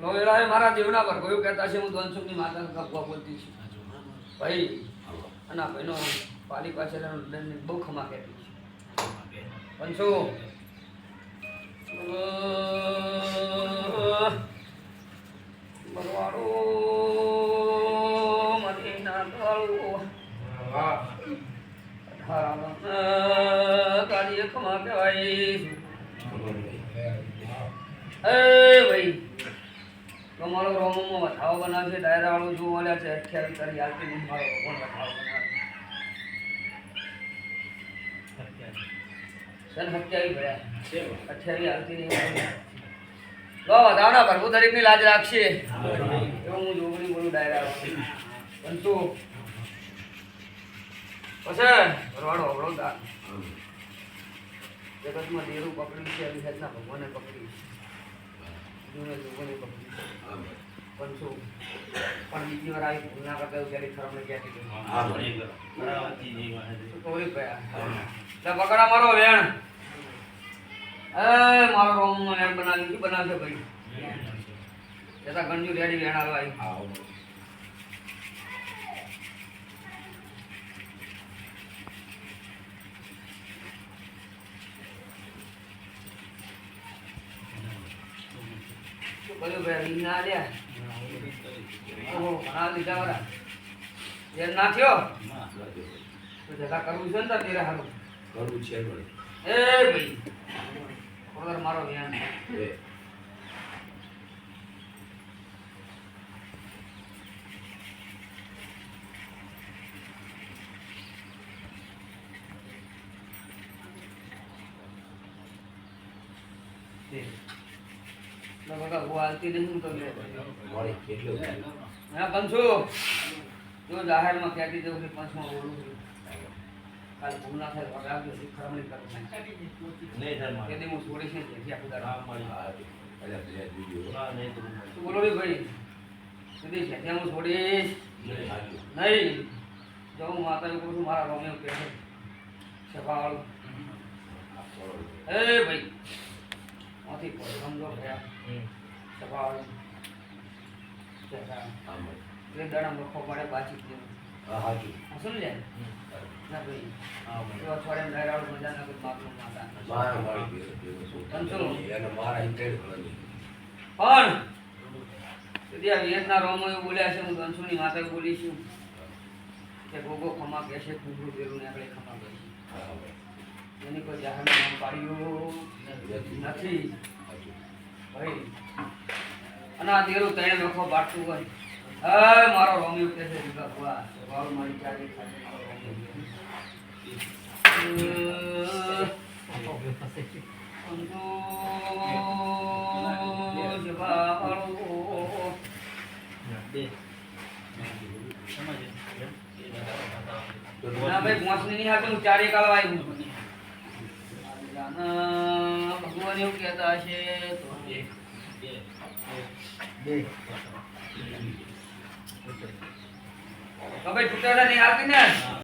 લોહેરાએ મારા દેવના પર. કયું કહેતા છે હું ધનસુખની માતા ગપવા બોલતી છું. ભાઈ અને ભાઈનો પાલી પાસે એનો દંડ બહુ ખમા કહેતી છે. પંચો બરવાડો મદીના દાળો અઢારામાં કાળીએ ખમા કહેવાય. એ ભાઈ. તમારો રોમોમાં વથાવો બનાવશે ડાયરા વાળું જોવા મળ્યા છે અઠ્યાવીસ તારી આવતી નહીં મારો ભગવાન બનાવે સર સત્યાવી ભર્યા. અઠ્યાવી આવતી નહીં લો વધાવના પ્રભુ તરીકની લાજ રાખશે. એવું હું જોગણી બોલું ડાયરા પરંતુ પછી ભરવાડો અવળો દાન જગતમાં દેરું પકડ્યું છે અને હેતના ભગવાને પકડ્યું છે જોગને પકડ્યું છે. પણ શું પણ બીજી વાર આવી ભૂલ ના કરતા ત્યારે ખરાબ નથી તોરી પકડા મારો વેણ. એ મારો રોમ વેણ બનાવી શું બનાવશે ભાઈ. જતા ગણજુ રેડી વેણ હાલવા આવી. ભાઈ? ના આલ્યા? ઓહો ઘણા લીધા વાળા વેણ ના થયો? તો જતા કરવું છે ને તાર તેરે હારું. એ ભાઈ વગર મારો વેણ ના બકા હું હાલતી નહીં તો હા પંચો જો જાહેરમાં કહેતી જવું કે પંચમાં બોલું છું. કાલ ભૂલ ના થાય તો રાખજો શીખવાડણી કરું. કે હું છોડીશ નહીં તેથી આખું દાડો. બોલો ભાઈ સુધી છે. ત્યાં હું છોડીશ. નહીં જો હું માતા કહું છું મારા રોમિયો કે છે સભાવાળું એ ભાઈ માંથી સમજો ભયા સભાવાળું. એટલે દાડા મખો પડે પાછી જ દેવું ના ભાઈ. અઠવાડિયામાં ડાયરાવાળું મજા ના કરી માપનું માતા પણ સુધી રોમો એવું બોલ્યા છે હું ધનસુની માતા બોલી છું. કે ગોગો ખમા કહે છે કુંભરું ને આપણે ખમા કહે છે એની કોઈ જાહેર પાડ્યું? નથી. ભાઈ અને આ તેરું તણે નખો બાટતું હોય. હે મારો રોમિયો કે છે દીકા ભુવા સ્વભાવ મારી ચાલી ખાતે. ના ભાઈ ભોંસની નહીં હાથે હું ચારે કાળવા આવ્યું. ભગવાન એવું કહેતા હશે તો બે ભાઈ છૂટેલા નહીં હાલતી ને